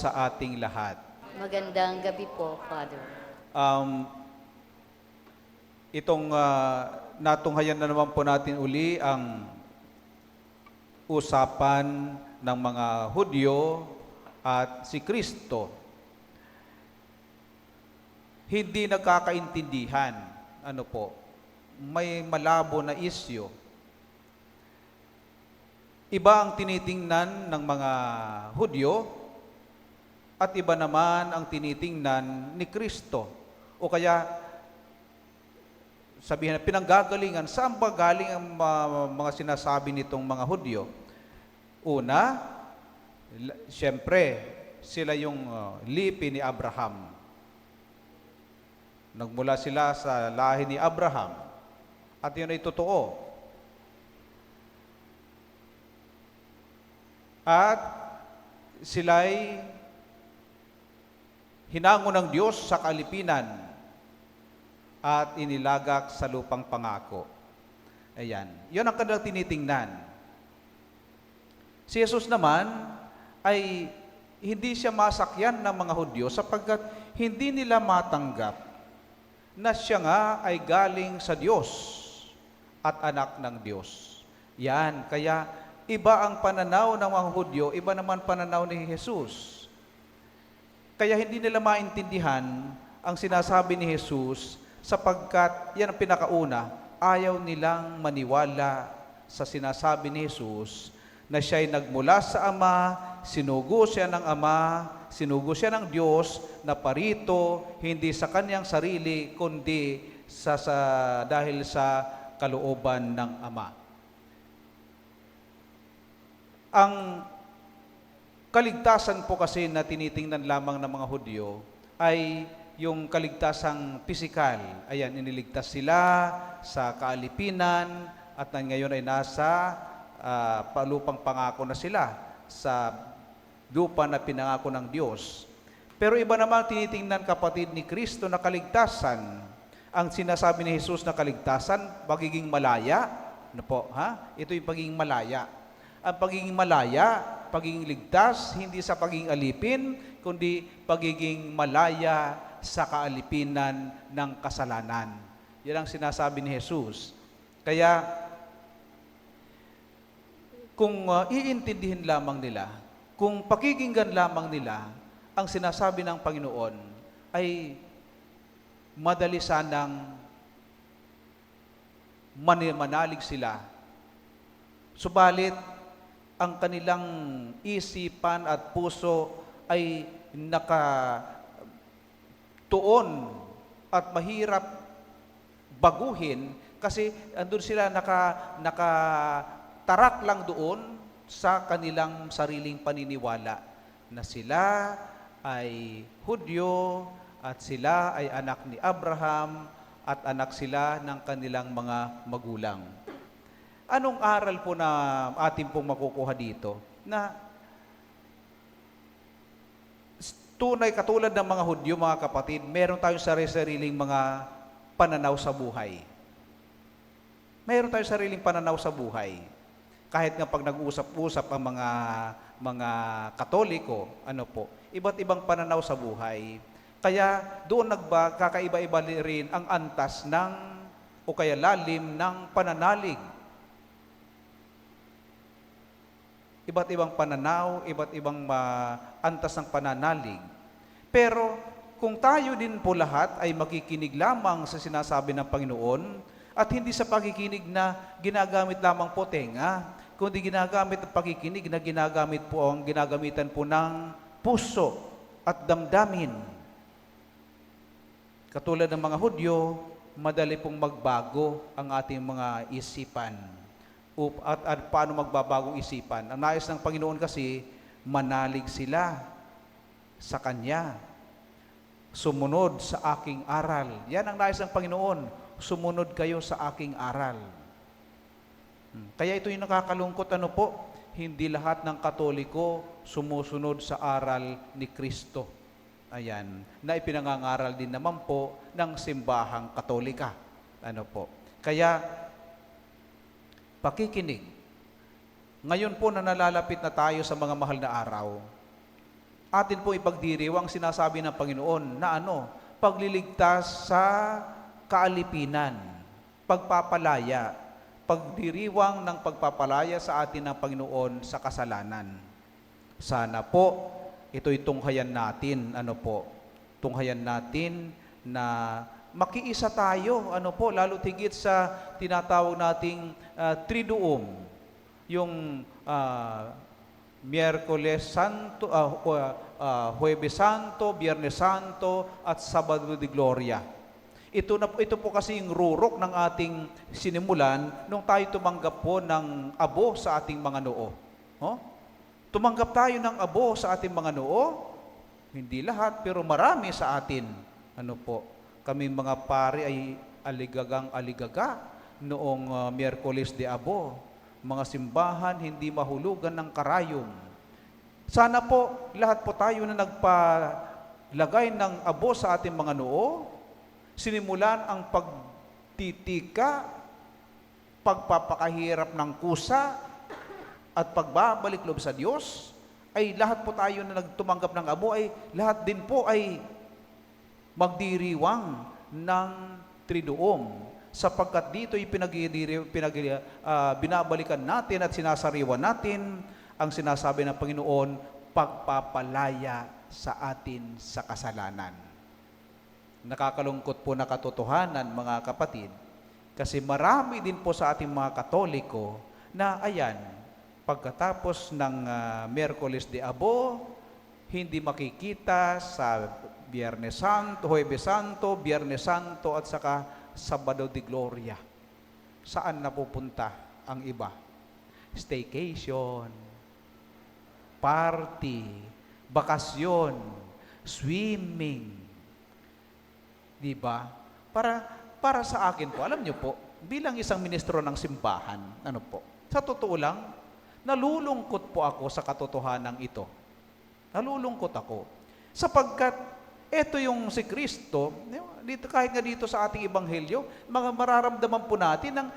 sa ating lahat. Magandang gabi po, Father. Um, itong ah, natunghayan na naman po natin uli ang usapan ng mga Hudyo at si Kristo. Hindi nagkakaintindihan. Ano po? May malabo na isyo. Iba ang tinitingnan ng mga Hudyo at iba naman ang tinitingnan ni Kristo. O kaya, sabihin na pinanggagalingan, saan ba galing ang ma- mga sinasabi nitong mga Hudyo? Una, siyempre, sila yung uh, lipi ni Abraham. Nagmula sila sa lahi ni Abraham. At yun ay totoo. At sila'y hinango ng Diyos sa kalipinan at inilagak sa lupang pangako. Ayan. Yun ang kanilang tinitingnan. Si Jesus naman ay hindi siya masakyan ng mga Hudyo sapagkat hindi nila matanggap na siya nga ay galing sa Diyos at anak ng Diyos. Yan, kaya iba ang pananaw ng mga Hudyo, iba naman pananaw ni Jesus. Kaya hindi nila maintindihan ang sinasabi ni Jesus sapagkat yan ang pinakauna, ayaw nilang maniwala sa sinasabi ni Jesus na siya ay nagmula sa Ama, sinugo siya ng Ama, sinugo siya ng Diyos na parito, hindi sa kanyang sarili, kundi sa, sa, dahil sa kalooban ng Ama. Ang kaligtasan po kasi na tinitingnan lamang ng mga Hudyo ay yung kaligtasang pisikal. Ayan, iniligtas sila sa kaalipinan at ngayon ay nasa ah, palupang pangako na sila sa lupa na pinangako ng Diyos. Pero iba naman tinitingnan kapatid ni Kristo na kaligtasan. Ang sinasabi ni Jesus na kaligtasan, pagiging malaya. Ano po, ha? Ito yung pagiging malaya. Ang pagiging malaya, pagiging ligtas, hindi sa pagiging alipin, kundi pagiging malaya sa kaalipinan ng kasalanan. Yan ang sinasabi ni Jesus. Kaya, kung uh, iintindihin lamang nila, kung pakikinggan lamang nila ang sinasabi ng Panginoon, ay madali sanang manalig sila. Subalit, ang kanilang isipan at puso ay naka tuon at mahirap baguhin kasi andun sila naka nakatarak lang doon sa kanilang sariling paniniwala na sila ay Hudyo at sila ay anak ni Abraham at anak sila ng kanilang mga magulang. Anong aral po na atin pong makukuha dito? Na tunay katulad ng mga Hudyo, mga kapatid, meron tayong sarili-sariling mga pananaw sa buhay. Meron tayong sariling pananaw sa buhay. Kahit nga pag nag-usap-usap ang mga mga Katoliko, ano po, iba't ibang pananaw sa buhay. Kaya doon nagba kakaiba-iba rin ang antas ng o kaya lalim ng pananalig. Iba't ibang pananaw, iba't ibang antas ng pananalig. Pero kung tayo din po lahat ay makikinig lamang sa sinasabi ng Panginoon at hindi sa pakikinig na ginagamit lamang po tenga, kundi ginagamit at pakikinig na ginagamit po ang ginagamitan po ng puso at damdamin. Katulad ng mga Hudyo, madali pong magbago ang ating mga isipan. At, at paano magbabagong isipan? Ang nais ng Panginoon kasi, manalig sila sa Kanya. Sumunod sa aking aral. Yan ang nais ng Panginoon. Sumunod kayo sa aking aral. Hmm. Kaya ito yung nakakalungkot ano po, hindi lahat ng Katoliko sumusunod sa aral ni Kristo. Ayan, na ipinangangaral din naman po ng simbahang Katolika. Ano po? Kaya pakikinig. Ngayon po na nalalapit na tayo sa mga mahal na araw, atin po ipagdiriwang sinasabi ng Panginoon na ano, pagliligtas sa kaalipinan, pagpapalaya, pagdiriwang ng pagpapalaya sa atin ng Panginoon sa kasalanan. Sana po ito'y tunghayan natin, ano po, tunghayan natin na makiisa tayo, ano po, lalo tigit sa tinatawag nating ah, triduum, yung ah, Miyerkules Santo, hu- ah, Huwebes Santo, Biyernes Santo, at Sabado de Gloria. Ito, na, ito po kasi yung rurok ng ating sinimulan nung tayo tumanggap po ng abo sa ating mga noo. Oh? Tumanggap tayo ng abo sa ating mga noo, hindi lahat, pero marami sa atin. Ano po, kami mga pare ay aligagang aligaga noong uh, Miyerkules de Abo. Mga simbahan hindi mahulugan ng karayom. Sana po, lahat po tayo na nagpalagay ng abo sa ating mga noo, sinimulan ang pagtitika, pagpapakahirap ng kusa, at pagbabalik loob sa Diyos, ay lahat po tayo na nagtumanggap ng abo, ay lahat din po ay magdiriwang ng triduum sapagkat dito pinagdiri, pinag, ah, binabalikan natin at sinasariwan natin ang sinasabi ng Panginoon, pagpapalaya sa atin sa kasalanan. Nakakalungkot po na katotohanan mga kapatid, kasi marami din po sa ating mga katoliko na ayan, pagkatapos ng ah, Miyerkules de Abo, hindi makikita sa Biyernes Santo, Huwebes Santo, Biyernes Santo at saka Sabado de Gloria. Saan napupunta ang iba? Staycation, party, bakasyon, swimming. Di ba? Para para sa akin po, alam niyo po, bilang isang ministro ng simbahan, ano po, sa totoo lang, nalulungkot po ako sa katotohanan ito. Nalulungkot ako. Sapagkat ito yung si Kristo, dito, kahit nga dito sa ating ebanghelyo, mga mararamdaman po natin ng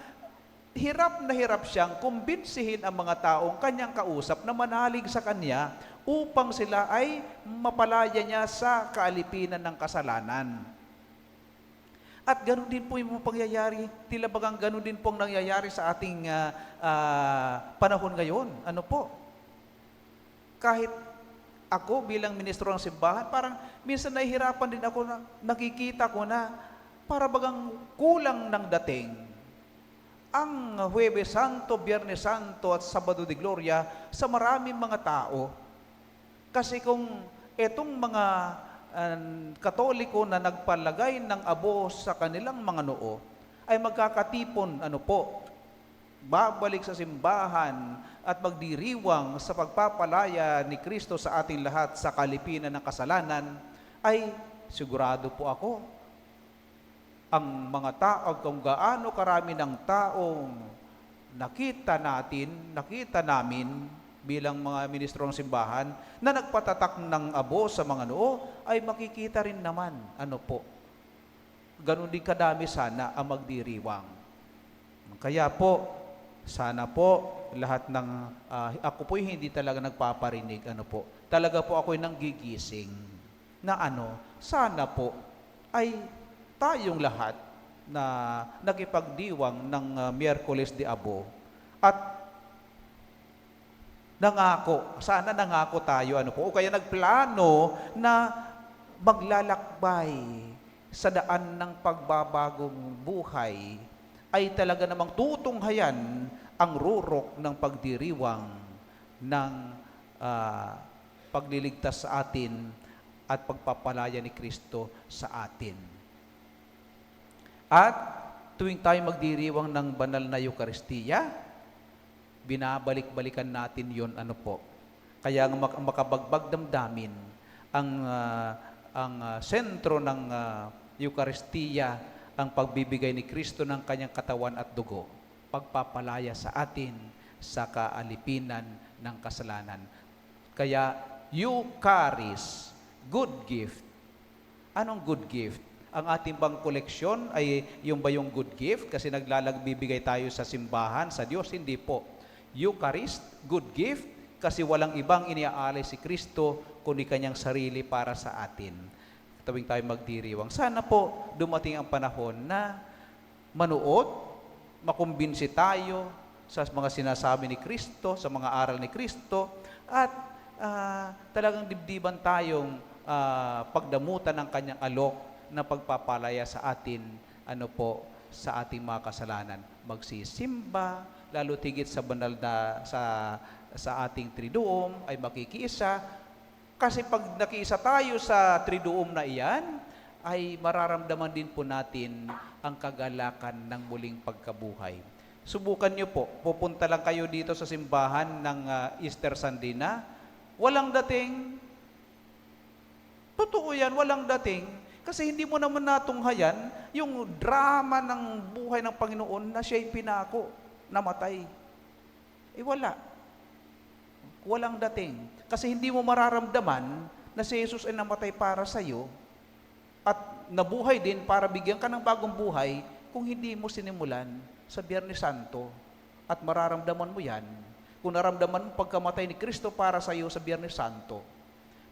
hirap na hirap siyang kumbinsihin ang mga taong kanyang kausap na manalig sa kanya upang sila ay mapalaya niya sa kaalipinan ng kasalanan. At ganoon din po yung pangyayari, tila bagang ganoon din pong nangyayari sa ating ah, ah, panahon ngayon. Ano po? Kahit ako bilang ministro ng simbahan, parang minsan nahihirapan din ako na nakikita ko na para bagang kulang ng dating ang Huwebes Santo, Biyernes Santo at Sabado de Gloria sa maraming mga tao. Kasi kung etong mga ah, katoliko na nagpalagay ng abo sa kanilang mga noo, ay magkakatipon, ano po, babalik sa simbahan at magdiriwang sa pagpapalaya ni Kristo sa ating lahat sa kalipinan ng kasalanan, ay sigurado po ako, ang mga tao, kung gaano karami ng taong nakita natin, nakita namin bilang mga ministro ng simbahan na nagpatatak ng abo sa mga noo, ay makikita rin naman, ano po, ganun din kadami sana ang magdiriwang. Kaya po, sana po lahat ng ah, ako po hindi talaga nagpaparinig ano po. Talaga po ako nang gigising na ano, sana po ay tayong lahat na nagipagdiwang ng ah, Miyerkules de Abo at nangako, sana nangako tayo ano po, o kaya nagplano na maglalakbay sa daan ng pagbabagong buhay ay talaga namang tutunghayan ang rurok ng pagdiriwang ng ah, pagliligtas sa atin at pagpapalaya ni Kristo sa atin. At tuwing tayo magdiriwang ng banal na Eukaristiya, binabalik-balikan natin yon ano po. Kaya ang mak- makabagbag damdamin ang ah, ang ah, sentro ng ah, Eukaristiya ang pagbibigay ni Kristo ng kanyang katawan at dugo, pagpapalaya sa atin sa kaalipinan ng kasalanan. Kaya Eucharis, good gift. Anong good gift? Ang ating bang koleksyon ay yung ba yung good gift? Kasi naglalagbibigay tayo sa simbahan, sa Diyos? Hindi po. Eucharist, good gift, kasi walang ibang iniaalay si Kristo kundi kanyang sarili para sa atin. Tawing tayo magdiriwang. Sana po dumating ang panahon na manuot, makumbinsi tayo sa mga sinasabi ni Kristo, sa mga aral ni Kristo, at ah, talagang dibdiban tayong ah, pagdamutan ng kanyang alok na pagpapalaya sa atin, ano po, sa ating mga kasalanan. Magsisimba, lalo tigit sa banal na sa sa ating triduum ay makikiisa kasi pag nakiisa tayo sa triduum na iyan ay mararamdaman din po natin ang kagalakan ng muling pagkabuhay. Subukan niyo po, pupunta lang kayo dito sa simbahan ng ah, Easter Sunday na walang dating Totoo yan, walang dating. Kasi hindi mo naman natunghayan yung drama ng buhay ng Panginoon na siya'y pinako, namatay. Eh wala. Walang dating. Kasi hindi mo mararamdaman na si Jesus ay namatay para sa iyo at nabuhay din para bigyan ka ng bagong buhay kung hindi mo sinimulan sa Biyernes Santo at mararamdaman mo yan kung naramdaman mo pagkamatay ni Kristo para sa iyo sa Biyernes Santo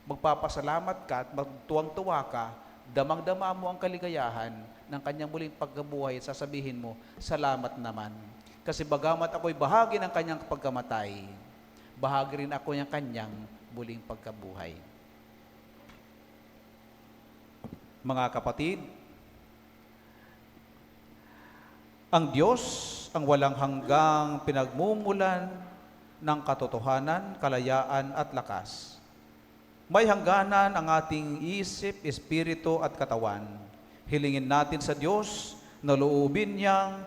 magpapasalamat ka at magtuwang-tuwa ka, damang-dama mo ang kaligayahan ng kanyang muling pagkabuhay at sasabihin mo, salamat naman. Kasi bagamat ako'y bahagi ng kanyang pagkamatay, bahagi rin ako ng kanyang muling pagkabuhay. Mga kapatid, ang Diyos ang walang hanggang pinagmumulan ng katotohanan, kalayaan at lakas. May hangganan ang ating isip, espiritu at katawan. Hilingin natin sa Diyos na loobin niyang